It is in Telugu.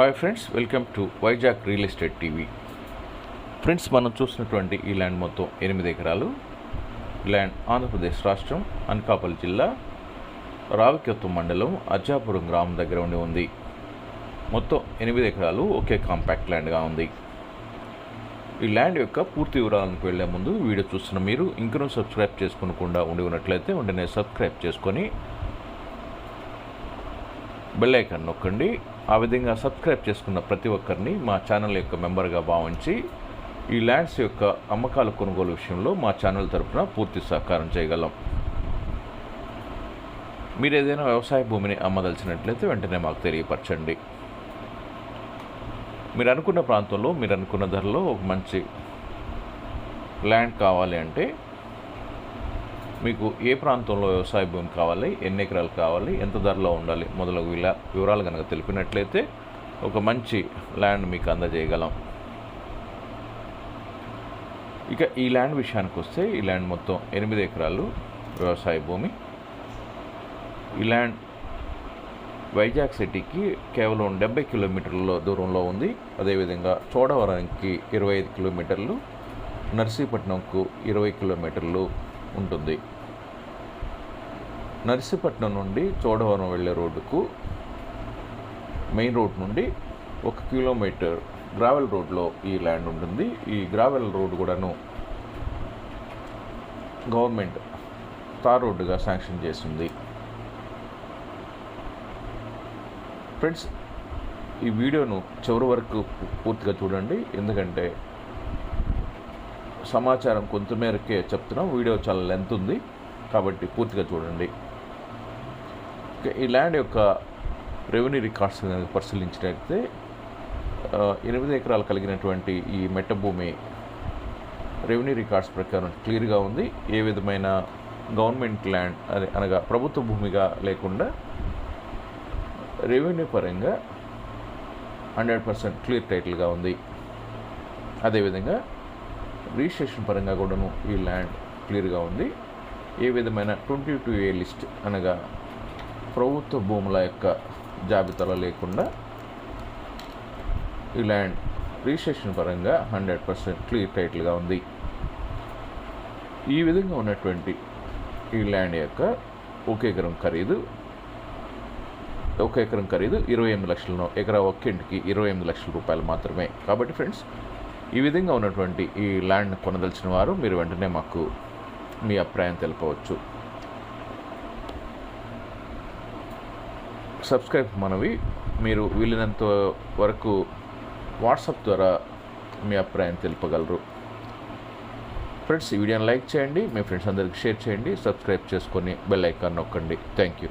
Hi friends welcome to Vizag real estate TV friends మనం చూసినటువంటి ఈ ల్యాండ్ మొత్తం ఎనిమిది ఎకరాలు. ల్యాండ్ ఆంధ్రప్రదేశ్ రాష్ట్రం అనకాపల్లి జిల్లా రావికొత్తం మండలం అర్జాపురం గ్రామం దగ్గర ఉండి ఉంది. మొత్తం ఎనిమిది ఎకరాలు ఒకే కాంపాక్ట్ ల్యాండ్గా ఉంది. ఈ ల్యాండ్ యొక్క పూర్తి వివరాలకు వెళ్ళే ముందు వీడియో చూస్తున్న మీరు ఇంకనూ సబ్స్క్రైబ్ చేసుకోకుండా ఉండి ఉన్నట్లయితే వెంటనే సబ్స్క్రైబ్ చేసుకొని బెల్ ఐకాన్ నొక్కండి. ఆ విధంగా సబ్స్క్రైబ్ చేసుకున్న ప్రతి ఒక్కరిని మా ఛానల్ యొక్క మెంబర్గా భావించి ఈ ల్యాండ్స్ యొక్క అమ్మకాల కొనుగోలు విషయంలో మా ఛానల్ తరఫున పూర్తి సహకారం చేయగలం. మీరు ఏదైనా వ్యవసాయ భూమిని అమ్మదలిచినట్లయితే వెంటనే మాకు తెలియపరచండి. మీరు అనుకున్న ప్రాంతంలో మీరు అనుకున్న ధరలో ఒక మంచి ల్యాండ్ కావాలి అంటే మీకు ఏ ప్రాంతంలో వ్యవసాయ భూమి కావాలి ఎన్ని ఎకరాలు కావాలి ఎంత ధరలో ఉండాలి మొదలగు ఇలా వివరాలు కనుక తెలిపినట్లయితే ఒక మంచి ల్యాండ్ మీకు అందజేయగలం. ఇక ఈ ల్యాండ్ విషయానికి వస్తే ఈ ల్యాండ్ మొత్తం ఎనిమిది ఎకరాలు వ్యవసాయ భూమి. ఈ ల్యాండ్ వైజాగ్ సిటీకి కేవలం డెబ్బై కిలోమీటర్ల దూరంలో ఉంది. అదేవిధంగా చోడవరానికి ఇరవై ఐదు కిలోమీటర్లు నర్సీపట్నంకు ఇరవై కిలోమీటర్లు ఉంటుంది. నర్సీపట్నం నుండి చోడవరం వెళ్ళే రోడ్డుకు మెయిన్ రోడ్ నుండి ఒక కిలోమీటర్ గ్రావెల్ రోడ్లో ఈ ల్యాండ్ ఉంటుంది. ఈ గ్రావెల్ రోడ్ కూడాను గవర్నమెంట్ తార్ రోడ్డుగా శాంక్షన్ చేసింది. ఫ్రెండ్స్ ఈ వీడియోను చివరి వరకు పూర్తిగా చూడండి. ఎందుకంటే సమాచారం కొంతమేరకే చెప్తున్నాం. వీడియో చాలా లెంత్ ఉంది. కాబట్టి పూర్తిగా చూడండి. ఈ ల్యాండ్ యొక్క రెవెన్యూ రికార్డ్స్ పరిశీలించినట్లయితే ఎనిమిది ఎకరాలు కలిగినటువంటి ఈ మెట్ట భూమి రెవెన్యూ రికార్డ్స్ ప్రకారం క్లియర్గా ఉంది. ఏ విధమైన గవర్నమెంట్ ల్యాండ్ అది అనగా ప్రభుత్వ భూమిగా లేకుండా రెవెన్యూ పరంగా హండ్రెడ్ పర్సెంట్ క్లియర్ టైటిల్గా ఉంది. అదేవిధంగా రిజిస్ట్రేషన్ పరంగా కూడాను ఈ ల్యాండ్ క్లియర్గా ఉంది. ఏ విధమైన ట్వంటీ టూ ఏ లిస్ట్ అనగా ప్రభుత్వ భూముల యొక్క జాబితాలో లేకుండా ఈ ల్యాండ్ రిజిస్ట్రేషన్ పరంగా హండ్రెడ్ పర్సెంట్ క్లియర్ టైటిల్గా ఉంది. ఈ విధంగా ఉన్నటువంటి ఈ ల్యాండ్ యొక్క ఒక ఎకరం ఖరీదు ఒక ఎకరం ఖరీదు ఇరవై ఎనిమిది లక్షలను ఎకరా ఒక్కింటికి ఇరవై ఎనిమిది లక్షల రూపాయలు మాత్రమే. కాబట్టి ఫ్రెండ్స్ ఈ విధంగా ఉన్నటువంటి ఈ ల్యాండ్ కొనదలిచిన వారు మీరు వెంటనే మాకు మీ అభిప్రాయం తెలపవచ్చు. సబ్స్క్రైబ్ మనవి. మీరు వీలైనంత వరకు వాట్సాప్ ద్వారా మీ అభిప్రాయం తెలుపగలరు. ఫ్రెండ్స్ ఈ వీడియోని లైక్ చేయండి. మీ ఫ్రెండ్స్ అందరికి షేర్ చేయండి. సబ్స్క్రైబ్ చేసుకొని బెల్ ఐకాన్ నొక్కండి. Thank you.